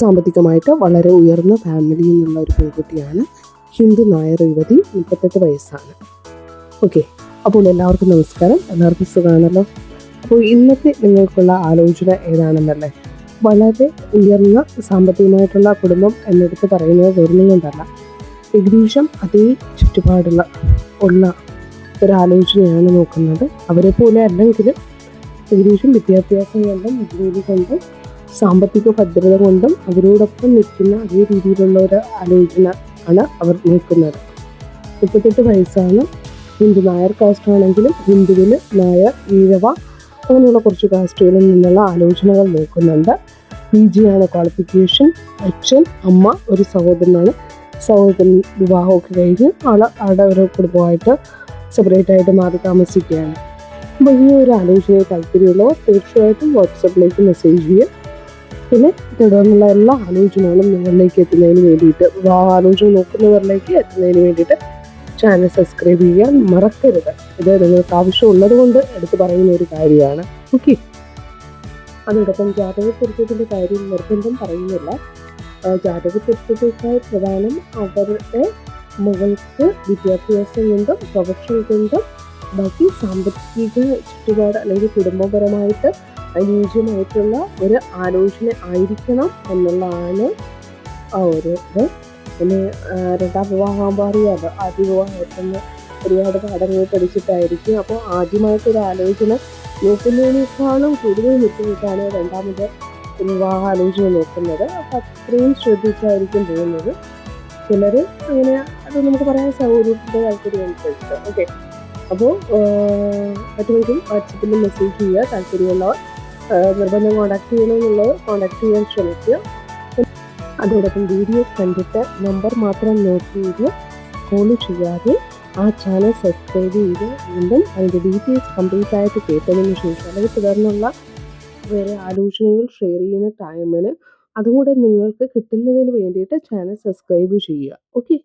സാമ്പത്തികമായിട്ട് വളരെ ഉയർന്ന ഫാമിലിയിൽ നിന്നുള്ള ഒരു പെൺകുട്ടിയാണ് ഹിന്ദു നായർ യുവതി മുപ്പത്തെട്ട് വയസ്സാണ്. ഓക്കെ അപ്പോൾ എല്ലാവർക്കും നമസ്കാരം. എല്ലാവർക്കും സുഖമാണല്ലോ? അപ്പോൾ ഇന്നത്തെ നിങ്ങൾക്കുള്ള ആലോചന ഏതാണെന്നല്ലേ? വളരെ ഉയർന്ന സാമ്പത്തികമായിട്ടുള്ള കുടുംബം എന്നെടുത്ത് പറയുന്നത് വെറും കൊണ്ടല്ല ഏകദേശം അതേ ചുറ്റുപാടുള്ള ഉള്ള ഒരാലോചനയാണ് നോക്കുന്നത്. അവരെ പോലെ അല്ലെങ്കിലും ഏകദേശം വിദ്യാഭ്യാസം കൊണ്ടും ജോലി കൊണ്ടും സാമ്പത്തിക ഭദ്രത കൊണ്ടും അവരോടൊപ്പം നിൽക്കുന്ന അതേ രീതിയിലുള്ള ഒരു ആലോചന ആണ് അവർ നിൽക്കുന്നത് മുപ്പത്തെട്ട് വയസ്സാണ് ഹിന്ദു നായർ കാസ്റ്റ് ആണെങ്കിലും ഹിന്ദുവിൽ നായർ ഈഴവ അങ്ങനെയുള്ള കുറച്ച് കാസ്റ്റുകളിൽ നിന്നുള്ള ആലോചനകൾ നോക്കുന്നുണ്ട്. പി ജി ആണ് ക്വാളിഫിക്കേഷൻ അച്ഛൻ അമ്മ ഒരു സഹോദരനാണ്. സഹോദരൻ വിവാഹമൊക്കെ കഴിഞ്ഞ് ആൾ ആളുടെ ഒരു കുടുംബമായിട്ട് സെപ്പറേറ്റ് ആയിട്ട് മാറി താമസിക്കുകയാണ്. അപ്പോൾ ഈ ഒരു ആലോചനയിൽ താല്പര്യമുള്ളവർ തീർച്ചയായിട്ടും വാട്സപ്പിലേക്ക് മെസ്സേജ് ചെയ്യുക. പിന്നെ തുടർന്നുള്ള എല്ലാ ആലോചനകളും നിങ്ങളിലേക്ക് എത്തുന്നതിന് വേണ്ടിയിട്ട് വിവാഹ ആലോചന നോക്കുന്നവരിലേക്ക് എത്തുന്നതിന് വേണ്ടിയിട്ട് ചാനൽ സബ്സ്ക്രൈബ് ചെയ്യാൻ മറക്കരുത്. ഇത് നിങ്ങൾക്ക് ആവശ്യമുള്ളത് കൊണ്ട് എടുത്തു പറയുന്ന ഒരു കാര്യമാണ്. ഓക്കെ അതോടൊപ്പം ജാതകപ്പൊരുത്തത്തിന്റെ കാര്യം നിർബന്ധം പറയുന്നില്ല. ആ, ജാതകപ്പൊരുത്തത്തേക്കാൾ പ്രധാനം അവരുടെ മകൾക്ക് വിദ്യാഭ്യാസം കൊണ്ടും പ്രൊഫഷൻ കൊണ്ടും ബാക്കി സാമ്പത്തിക ചുറ്റുപാട് അല്ലെങ്കിൽ കുടുംബപരമായിട്ട് അനുയോജ്യമായിട്ടുള്ള ഒരു ആലോചന ആയിരിക്കണം എന്നുള്ളതാണ് ആ ഒരു ഇത്. പിന്നെ രണ്ടാം വിവാഹമാകുമ്പോൾ അറിയാമല്ലോ ആദ്യ വിവാഹത്തിന് ഒരുപാട് പാഠങ്ങൾ പഠിച്ചിട്ടായിരിക്കും. അപ്പോൾ ആദ്യമായിട്ടൊരു ആലോചന നോക്കുന്നതിനേക്കാളും കൂടുതൽ ബുദ്ധിമുട്ടാണ് രണ്ടാമത് വിവാഹ ആലോചന നോക്കുന്നത്. അപ്പോൾ അത്രയും ശ്രദ്ധിച്ചായിരിക്കും പോകുന്നത്. ചിലർ അങ്ങനെ അത് നമുക്ക് പറയാൻ സൗകര്യത്തിന്റെ താല്പര്യം അനുസരിച്ച്. ഓക്കെ. അപ്പോൾ പറ്റുമെങ്കിൽ വാട്സപ്പിൽ മെസ്സേജ് ചെയ്യുക. താല്പര്യമുള്ളവർ നിർബന്ധം കോൺടാക്ട് ചെയ്യണമെന്നുള്ളത് കോൺടാക്ട് ചെയ്യാൻ ശ്രമിക്കുക. അതോടൊപ്പം വീഡിയോ കണ്ടിട്ട് നമ്പർ മാത്രം നോട്ട് ചെയ്ത് കോൾ ചെയ്യാതെ ആ ചാനൽ സബ്സ്ക്രൈബ് ചെയ്ത് വീണ്ടും അതിന്റെ ഡീറ്റെയിൽസ് കംപ്ലീറ്റ് ആയിട്ട് കേട്ടതിന് ശേഷം അല്ലെങ്കിൽ തുടർന്നുള്ള വേറെ ആലോചനകൾ ഷെയർ ചെയ്യുന്ന ടൈമിന് അതും കൂടെ നിങ്ങൾക്ക് കിട്ടുന്നതിന് വേണ്ടിയിട്ട് ചാനൽ സബ്സ്ക്രൈബ് ചെയ്യുക. ഓക്കെ